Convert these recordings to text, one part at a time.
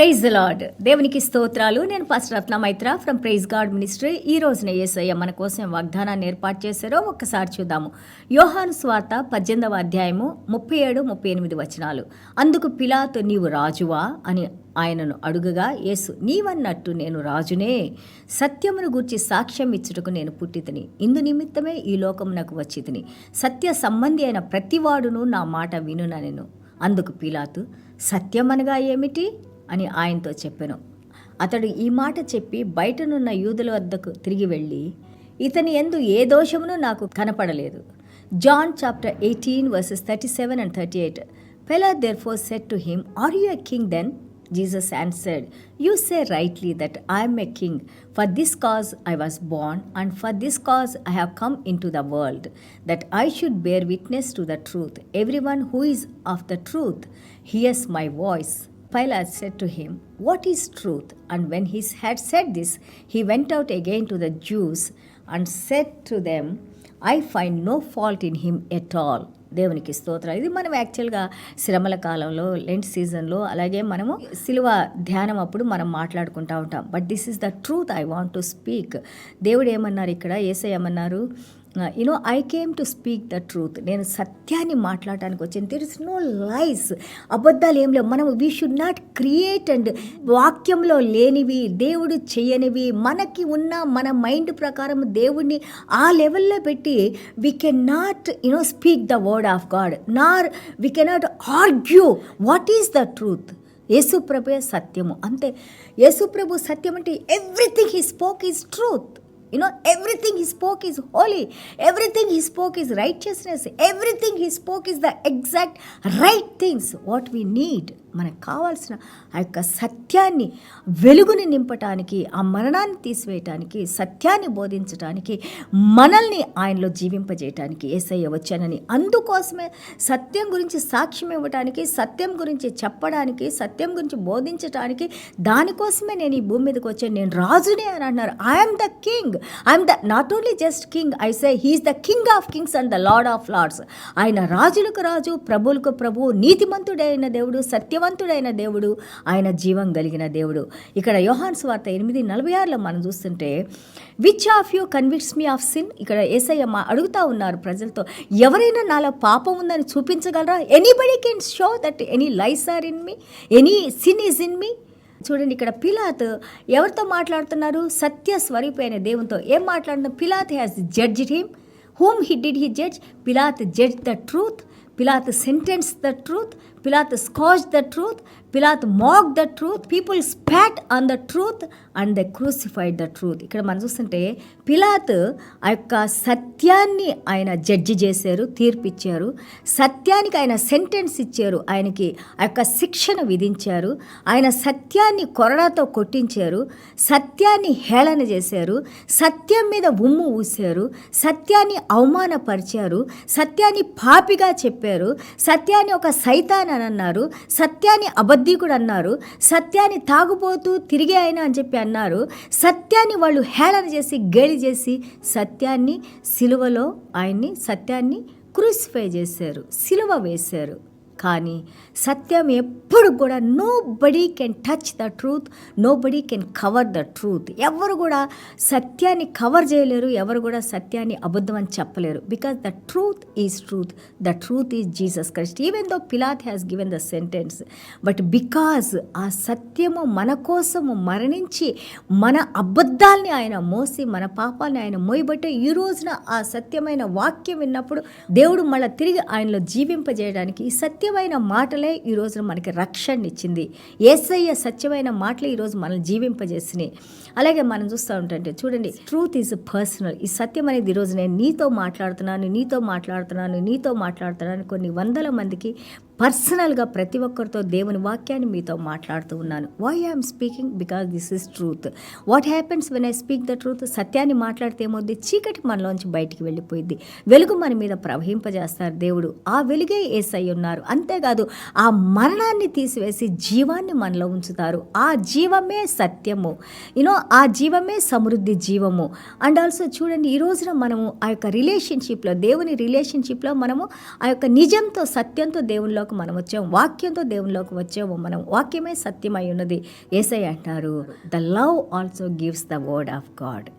Praise lord దేవునికి స్తోత్రాలు. నేను first Ratna Maitra from praise God ministry ఈ రోజున యేసయ్య మన కోసం వాగ్దానాన్ని ఏర్పాటు చేశారో ఒక్కసారి చూద్దాము. యోహాను స్వార్త పద్దెనిమిదవ అధ్యాయము ముప్పై ఏడు ముప్పై ఎనిమిది వచనాలు. అందుకు పిలాతు నీవు రాజువా అని ఆయనను అడుగగా యేసు నీవన్నట్టు నేను రాజునే. సత్యమును గూర్చి సాక్ష్యం ఇచ్చుటకు నేను పుట్టితిని. ఇందు నిమిత్తమే ఈ లోకమునకు వచ్చి తిని సత్య సంబంధి అయిన ప్రతివాడును నా మాట వినుననెను అందుకు పిలాతు సత్యమనగా ఏమిటి? అని ఆయనతో చెప్పాను. అతడు ఈ మాట చెప్పి బయటనున్న యూదుల వద్దకు తిరిగి వెళ్ళి ఇతని ఎందు ఏ దోషమును నాకు కనపడలేదు. John chapter eighteen verses thirty seven and thirty eight. Pilate therefore said to him are you a king then Jesus answered you say rightly that I am a king for this cause I was born and for this cause I have come into the world that I should bear witness to the truth every one who is of the truth hears my voice Pilate said to him, What is truth? And when he had said this, he went out again to the Jews and said to them, I find no fault in him at all దేవునికి స్తోత్రం ఇది మనం యాక్చువల్గా శ్రమల కాలంలో Lent సీజన్లో అలాగే మనము సిలువ ధ్యానం అప్పుడు మనం మాట్లాడుకుంటూ ఉంటాం but this is the truth I want to speak దేవుడు ఏమన్నారు ఇక్కడ ఏసై ఏమన్నారు you know I came to speak the truth నేను సత్యాన్ని మాట్లాడటానికి వచ్చాను. దెర్ ఇస్ నో లైస్ అబద్ధాలు ఏం లేవు. మనం we should not create and వాక్యంలో లేనివి దేవుడు చేయనివి మనకి ఉన్న మన మైండ్ ప్రకారం దేవుడిని ఆ లెవెల్లో పెట్టి we can not you know speak the word of God nor we cannot argue what is the truth యేసుప్రభే సత్యము. అంతే. యేసుప్రభు సత్యం అంటే everything he spoke is truth You know, everything he spoke is holy. Everything he spoke is righteousness. Everything he spoke is the exact right things what we need. మనకు కావాల్సిన ఆ యొక్క సత్యాన్ని వెలుగుని నింపటానికి ఆ మరణాన్ని తీసివేయటానికి సత్యాన్ని బోధించటానికి మనల్ని ఆయనలో జీవింపజేయటానికి ఏసయ్య వచ్చానని అందుకోసమే సత్యం గురించి సాక్ష్యం ఇవ్వటానికి సత్యం గురించి చెప్పడానికి సత్యం గురించి బోధించటానికి దానికోసమే నేను ఈ భూమి మీదకి వచ్చాను. నేను రాజునే అని అన్నారు I am the king I am the not only just king I say he is the king of kings and the Lord of lords ఆయన రాజులకు రాజు ప్రభువులకు ప్రభు నీతిమంతుడైన దేవుడు సత్యం సత్యవంతుడైన దేవుడు. ఆయన జీవం కలిగిన దేవుడు. ఇక్కడ యోహాన్ స్వార్త ఎనిమిది నలభై ఆరులో మనం చూస్తుంటే which of you convicts me of sin ఇక్కడ ఏసయ్య మా అడుగుతా ఉన్నారు ప్రజలతో. ఎవరైనా నాలో పాపం ఉందని చూపించగలరా? Anybody can show that any lies are in me any sin is in me చూడండి ఇక్కడ పిలాత్ ఎవరితో మాట్లాడుతున్నారు? సత్య స్వరూపైన దేవునితో. ఏం మాట్లాడుతున్నారు? Pilate has judge him whom he did he judge Pilate judge the truth Pilate sentence the truth Pilate scourge the truth Pilate mock the truth people spat on the truth and the crucified the truth ఇక్కడ మనం చూస్తుంటే పిలాత్ ఆ యొక్క సత్యాన్ని ఆయన judge చేశారు తీర్పిచ్చారు. సత్యానికి ఆయన సెంటెన్స్ ఇచ్చారు. ఆయనకి ఆ యొక్క శిక్షను విధించారు. ఆయన సత్యాన్ని కొరడాతో కొట్టించారు. సత్యాన్ని హేళన చేశారు. సత్యం మీద ఉమ్ము ఊశారు. సత్యాన్ని అవమానపరిచారు. సత్యాన్ని పాపిగా చెప్పారు. సత్యాన్ని ఒక సైతాన్ అని అన్నారు సత్యాన్ని అబద్ధీకుడు అన్నారు సత్యాన్ని తాగుబోతూ తిరిగి అయినా అని చెప్పి అన్నారు. సత్యాన్ని వాళ్ళు హేళన చేసి గేలి చేసి సత్యాన్ని సిలువలో ఆయన్ని సత్యాన్ని క్రూసిఫై చేశారు. సిలువ వేశారు. కానీ సత్యం ఎప్పుడు కూడా nobody can touch the truth nobody can cover the truth ఎవరు కూడా సత్యాన్ని కవర్ చేయలేరు ఎవరు కూడా సత్యాన్ని అబద్ధం అని చెప్పలేరు. Because the truth is truth the truth is Jesus Christ even though Pilate has given the sentence but because ఆ సత్యము మన కోసము మరణించి మన అబద్ధాల్ని ఆయన మోసి మన పాపాలని ఆయన మోయబట్టే ఈ రోజున ఆ సత్యమైన వాక్యం విన్నప్పుడు దేవుడు మళ్ళీ తిరిగి ఆయనలో జీవింపజేయడానికి ఈ సత్యమైన మాటలే ఈ రోజున మనకి రక్షణ ఇచ్చింది. ఏసయ్య సత్యమైన మాటలే ఈరోజు మనల్ని జీవింపజేసినాయి. అలాగే మనం చూస్తూ ఉంటే చూడండి ట్రూత్ ఈజ్ పర్సనల్ ఈ సత్యం అనేది ఈరోజు నేను నీతో మాట్లాడుతున్నాను నీతో మాట్లాడుతున్నాను నీతో మాట్లాడుతున్నాను కొన్ని వందల మందికి పర్సనల్గా ప్రతి ఒక్కరితో దేవుని వాక్యాన్ని మీతో మాట్లాడుతూ ఉన్నాను. Why I am speaking because this is truth what happens when I speak the truth సత్యాన్ని మాట్లాడితే ఏమవుద్ది? చీకటి మనలోంచి బయటికి వెళ్ళిపోయింది వెలుగు మన మీద ప్రవహింపజేస్తారు దేవుడు. ఆ వెలుగే ఏసై ఉన్నారు. అంతేకాదు ఆ మరణాన్ని తీసివేసి జీవాన్ని మనలో ఉంచుతారు. ఆ జీవమే సత్యము. యూనో ఆ జీవమే సమృద్ధి జీవము. అండ్ ఆల్సో చూడండి ఈ రోజున మనము ఆ యొక్క రిలేషన్షిప్లో దేవుని రిలేషన్షిప్లో మనము ఆ యొక్క నిజంతో సత్యంతో దేవునిలో దేవునిలోకి మనం వచ్చాం వాక్యంతో దేవునిలోకి వచ్చాము మనం వాక్యమే సత్యమై ఉన్నది. ఏసై అంటారు the love also gives the word of God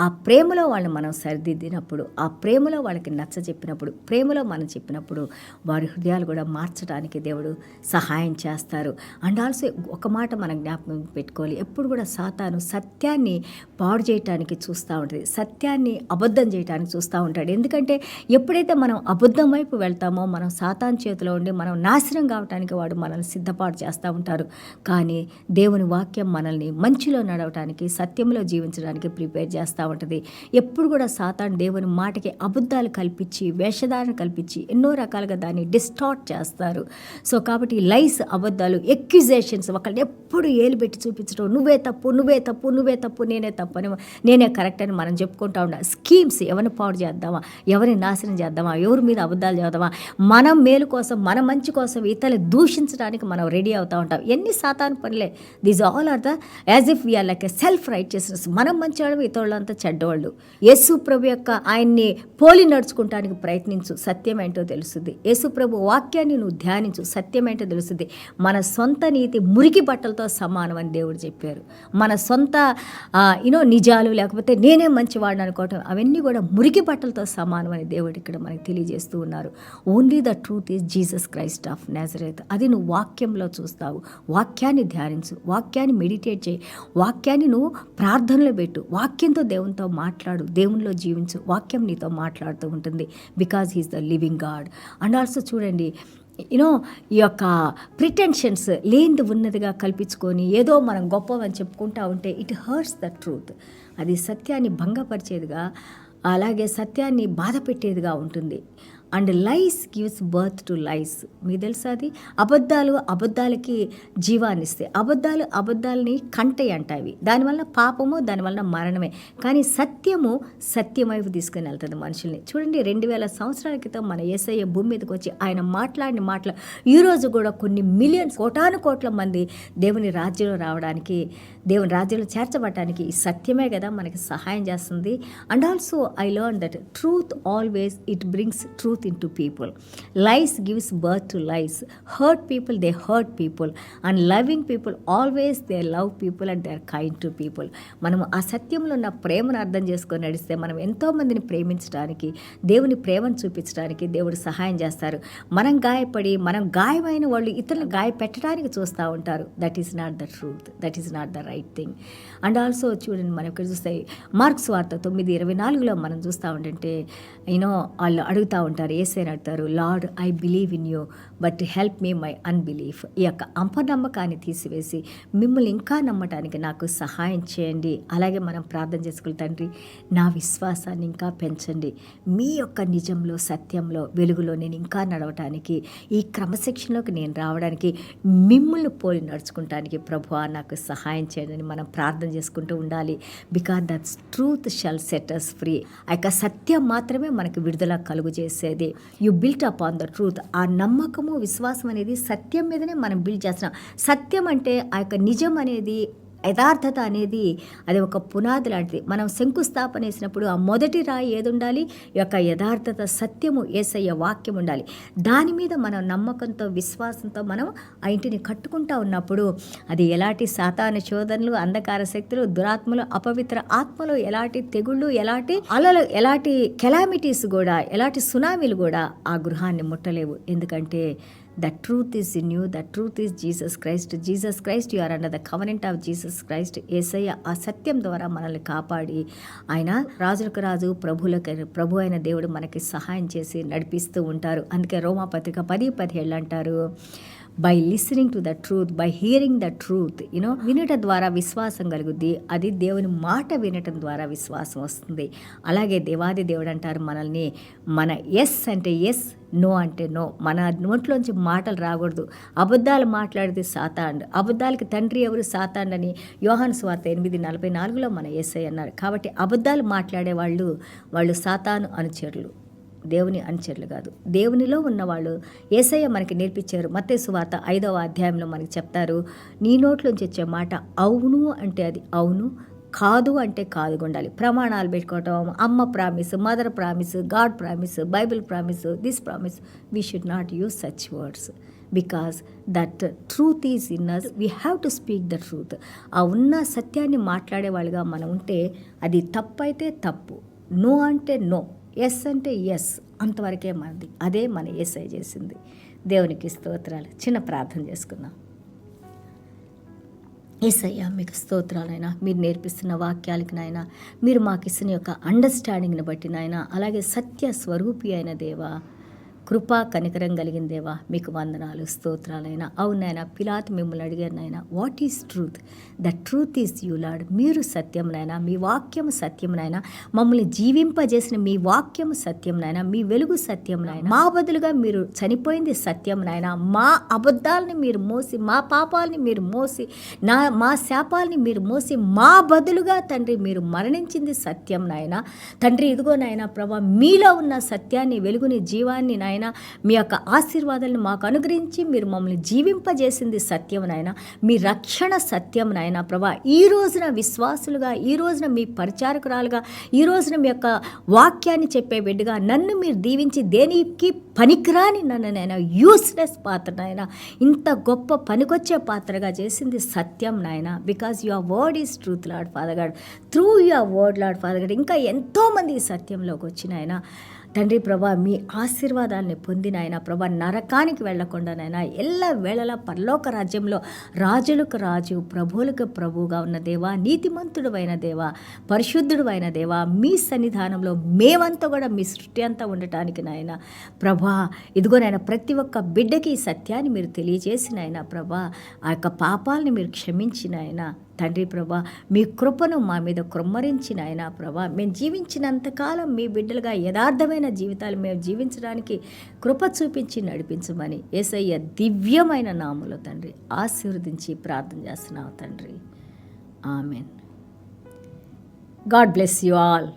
ఆ ప్రేమలో వాళ్ళని మనం సరిదిద్దినప్పుడు ఆ ప్రేమలో వాళ్ళకి నచ్చ చెప్పినప్పుడు ప్రేమలో మనం చెప్పినప్పుడు వారి హృదయాలు కూడా మార్చడానికి దేవుడు సహాయం చేస్తారు. అండ్ ఆల్సో ఒక మాట మనం జ్ఞాపకం పెట్టుకోవాలి. ఎప్పుడు కూడా సాతాను సత్యాన్ని పాడు చేయటానికి చూస్తూ ఉంటుంది. సత్యాన్ని అబద్ధం చేయడానికి చూస్తూ ఉంటాడు. ఎందుకంటే ఎప్పుడైతే మనం అబద్ధం వైపు వెళ్తామో మనం సాతాన్ చేతిలో ఉండి మనం నాశనం కావటానికి వాడు మనల్ని సిద్ధపాటు చేస్తూ ఉంటారు. కానీ దేవుని వాక్యం మనల్ని మంచిలో నడవటానికి సత్యంలో జీవించడానికి ప్రిపేర్ చేస్తూ ఉంటుంది ఎప్పుడు కూడా సాతాన్ దేవుని మాటకి అబద్ధాలు కల్పించి వేషధారణ కల్పించి ఎన్నో రకాలుగా దాన్ని డిస్టార్ట్ చేస్తారు. సో కాబట్టి లైస్ అబద్ధాలు ఎక్యుజేషన్స్ ఒకళ్ళు ఎప్పుడు ఏలు పెట్టి చూపించడం నువ్వే తప్పు నువ్వే తప్పు నువ్వే తప్పు నేనే తప్పు అని నేనే కరెక్ట్ అని మనం చెప్పుకుంటా ఉండాలి. స్కీమ్స్ ఎవరిని పాడు చేద్దామా? ఎవరిని నాశనం చేద్దామా? ఎవరి మీద అబద్ధాలు చేద్దామా? మనం మేలు కోసం మన మంచి కోసం ఇతరులు దూషించడానికి మనం రెడీ అవుతూ ఉంటాం. ఎన్ని సాతాను పనులే. These all are the as if we are like a self righteousness మనం మంచివాడు ఇతరులంతా చెడ్డవాళ్ళు యేసు ప్రభు యొక్క ఆయన్ని పోలి నడుచుకుంటానికి ప్రయత్నించు సత్యం ఏంటో తెలుస్తుంది. యేసు ప్రభు వాక్యాన్ని నువ్వు ధ్యానించు సత్యం ఏంటో తెలుస్తుంది. మన సొంత నీతి మురికి బట్టలతో సమానం అని దేవుడు చెప్పారు. మన సొంత యూనో నిజాలు లేకపోతే నేనే మంచివాడిని అనుకోవటం అవన్నీ కూడా మురికి బట్టలతో సమానం అని దేవుడు ఇక్కడ మనకి తెలియజేస్తూ ఉన్నారు. Only the truth is Jesus Christ of Nazareth అది నువ్వు వాక్యంలో చూస్తావు. వాక్యాన్ని ధ్యానించు వాక్యాన్ని మెడిటేట్ చేయి. వాక్యాన్ని నువ్వు ప్రార్థనలో పెట్టు. వాక్యంతో దేవునితో మాట్లాడు దేవునిలో జీవించు వాక్యం నీతో మాట్లాడుతూ ఉంటుంది. Because he's the living God and also చూడండి యూనో ఈ యొక్క ప్రిటెన్షన్స్ లేనిది ఉన్నదిగా కల్పించుకొని ఏదో మనం గొప్పవని చెప్పుకుంటా ఉంటే ఇట్ హర్ట్స్ ద ట్రూత్ అది సత్యాన్ని భంగపరిచేదిగా అలాగే సత్యాన్ని బాధ పెట్టేదిగా ఉంటుంది. And lies gives birth to lies. మీకు తెలుసా అది? అబద్ధాలు అబద్ధాలకి జీవాన్ని ఇస్తాయి. అబద్ధాలు అబద్ధాలని కంటయి అంటాయి దానివల్ల పాపము దానివల్ల మరణమే. కానీ సత్యము సత్యం వైపు తీసుకుని వెళ్తుంది మనుషుల్ని. చూడండి రెండు వేల సంవత్సరాల క్రితం మన ఏసయ్య భూమి మీదకి వచ్చి ఆయన మాట్లాడిన మాటలు. ఈరోజు కూడా కొన్ని మిలియన్స్ కోటాను కోట్ల మంది దేవుని రాజ్యంలో రావడానికి దేవుని రాజ్యంలో చేర్చబడటానికి ఈ సత్యమే కదా మనకి సహాయం చేస్తుంది. And also I learn that truth always it brings truth into people lies gives birth to lies hurt people they hurt people and loving people always they love people and they are kind to people మనం ఆ సత్యంలో ఉన్న ప్రేమను అర్థం చేసుకొని నడిస్తే మనం ఎంతోమందిని ప్రేమించడానికి దేవుని ప్రేమను చూపించడానికి దేవుడు సహాయం చేస్తారు. మనం గాయపడి మనం గాయమైన వాళ్ళు ఇతరులు గాయపెట్టడానికి చూస్తూ ఉంటారు. That is not the truth that is not the right thing and also చూడండి మనం ఇక్కడ చూస్తే మార్క్స్ వార్త తొమ్మిది ఇరవై నాలుగులో మనం చూస్తూ ఉంటే యూనో వాళ్ళు అడుగుతూ ఉంటారు ఏసైనా అడుగుతారు Lord I believe in you but help me my unbelief ఈ యొక్క అంపనమ్మకాన్ని తీసివేసి మిమ్మల్ని ఇంకా నమ్మటానికి నాకు సహాయం చేయండి. అలాగే మనం ప్రార్థన చేసుకుని తండ్రి నా విశ్వాసాన్ని ఇంకా పెంచండి. మీ యొక్క నిజంలో సత్యంలో వెలుగులో నేను ఇంకా నడవటానికి ఈ క్రమశిక్షణలోకి నేను రావడానికి మిమ్మల్ని పోలి నడుచుకుంటానికి ప్రభు నాకు సహాయం చేయండి. చేయండి మనం ప్రార్థన చేసుకుంటూ ఉండాలి. Because that's truth shall set us free ఆ యొక్క సత్యం మాత్రమే మనకి విడుదల కలుగు చేసేది. You built up on the truth ఆ నమ్మకము విశ్వాసం అనేది సత్యం మీదనే మనం బిల్డ్ చేస్తున్నాం. సత్యం అంటే ఆ యొక్క నిజం అనేది యథార్థత అనేది అది ఒక పునాది లాంటిది. మనం శంకుస్థాపన వేసినప్పుడు ఆ మొదటి రాయి ఏది ఉండాలి? యొక్క యథార్థత సత్యము ఏసయ్య వాక్యం ఉండాలి. దాని మీద మనం నమ్మకంతో విశ్వాసంతో మనం ఆ ఇంటిని కట్టుకుంటా ఉన్నప్పుడు అది ఎలాంటి సాతాన శోధనలు అంధకార శక్తులు దురాత్మలు అపవిత్ర ఆత్మలు ఎలాంటి తెగుళ్ళు ఎలాంటి అలలు ఎలాంటి కెలామిటీస్ కూడా ఎలాంటి సునామీలు కూడా ఆ గృహాన్ని ముట్టలేవు. ఎందుకంటే the truth is in you the truth is Jesus Christ Jesus Christ you are under the covenant of Jesus Christ Yesayya ఆ సత్యం ద్వారా మనల్ని కాపాడి ఆయన రాజులకు రాజు ప్రభులకు ప్రభు అయిన దేవుడు మనకి సహాయం చేసి నడిపిస్తూ ఉంటారు. అందుకే రోమాపత్రిక పది పదిహేళ్ళు అంటారు. By listening to the truth by hearing the truth you know వినట ద్వారా విశ్వాసం కలుగుద్ది. అది దేవుని మాట వినటం ద్వారా విశ్వాసం వస్తుంది. అలాగే దేవాది దేవుడు అంటారు మనల్ని మన ఎస్ అంటే ఎస్ నో అంటే నో. మన నోట్లోంచి మాటలు రాకూడదు. అబద్ధాలు మాట్లాడితే సాతాండ్ అబద్ధాలకి తండ్రి ఎవరు? సాతాండ్ అని యోహాన్ స్వార్త ఎనిమిది నలభై నాలుగులో మన ఎస్ఐ అన్నారు. కాబట్టి అబద్ధాలు మాట్లాడే వాళ్ళు వాళ్ళు సాతాను అనుచరులు. దేవుని అనుచరులు కాదు. దేవునిలో ఉన్నవాళ్ళు ఏసయ్య మనకి నేర్పించారు. మత్తే వార్త ఐదవ అధ్యాయంలో మనకి చెప్తారు నీ నోట్లోంచి వచ్చే మాట అవును అంటే అది అవును కాదు అంటే కాదు ఉండాలి ప్రమాణాలు పెట్టుకోవటం అమ్మ promise mother promise God promise Bible promise this promise we should not use such words because that truth is in us we have to speak the truth ఆ ఉన్న సత్యాన్ని మాట్లాడే వాళ్ళుగా మనం ఉంటే అది తప్పు అయితే తప్పు. నో అంటే నో ఎస్ అంటే ఎస్ అంతవరకే మనది. అదే మన ఎస్ఐ చేసింది. దేవునికి స్తోత్రాలు. చిన్న ప్రార్థన చేసుకుందాం. ఏసయ్యా మీకు స్తోత్రాలైనా మీరు నేర్పిస్తున్న వాక్యాలకి నాయన మీరు మాకు ఇస్తున్న యొక్క అండర్స్టాండింగ్ని బట్టి నాయన అలాగే సత్య స్వరూపి అయిన దేవా కృపా కనికరం కలిగిందేవా మీకు వందనాలు స్తోత్రాలైనా. అవునైనా పిలాత్ మిమ్మల్ని అడిగారు నాయన what is truth the truth is you Lord మీరు సత్యంనైనా మీ వాక్యము సత్యంనైనా మమ్మల్ని జీవింపజేసిన మీ వాక్యము సత్యంనైనా మీ వెలుగు సత్యంనైనా మా బదులుగా మీరు చనిపోయింది సత్యంనైనా మా అబద్ధాలని మీరు మోసి మా పాపాలని మీరు మోసి నా మా శాపాలని మీరు మోసి మా బదులుగా తండ్రి మీరు మరణించింది సత్యం నాయన. తండ్రి ఇదిగో నాయన ప్రభా మీలో ఉన్న సత్యాన్ని వెలుగుని జీవాన్ని నాయన మీ యొక్క ఆశీర్వాదాలను మాకు అనుగ్రహించి మీరు మమ్మల్ని జీవింపజేసింది సత్యం నాయన. మీ రక్షణ సత్యం నాయన ప్రభా. ఈ రోజున విశ్వాసులుగా ఈ రోజున మీ పరిచారకురాలుగా ఈ రోజున మీ యొక్క వాక్యాన్ని చెప్పే బిడ్డగా నన్ను మీరు దీవించి దేనికి పనికిరాని నన్ను నాయన యూస్లెస్ పాత్ర నాయన. ఇంత గొప్ప పనికొచ్చే పాత్రగా చేసింది సత్యం నాయన. Because your word is truth Lord Father God through your word Lord Father God ఇంకా ఎంతోమంది సత్యంలోకి వచ్చినాయన తండ్రి ప్రభా మీ ఆశీర్వాదాన్ని పొందిన ఆయన ప్రభా నరకానికి వెళ్ళకుండానైనా నాయన ఎల్ల వేళలా పరలోక రాజ్యంలో రాజులకు రాజు ప్రభువులకు ప్రభువుగా ఉన్న దేవా నీతిమంతుడు అయిన దేవా పరిశుద్ధుడు అయిన దేవా మీ సన్నిధానంలో మేమంతా కూడా మీ సృష్టి అంతా ఉండటానికి నాయన ప్రభా ఇదిగో నాయన ప్రతి ఒక్క బిడ్డకి ఈ సత్యాన్ని మీరు తెలియజేసిన ఆయన ప్రభా ఆ యొక్క పాపాలని మీరు క్షమించిన ఆయన తండ్రి ప్రభా మీ కృపను మా మీద కృమ్మరించిన ఆయన ప్రభా. మేము జీవించినంతకాలం మీ బిడ్డలుగా యథార్థమైన జీవితాలు మేము జీవించడానికి కృప చూపించి నడిపించమని ఏసయ్య దివ్యమైన నాములో తండ్రి ఆశీర్వదించి ప్రార్థన చేస్తున్నావు తండ్రి. Amen. God bless you all.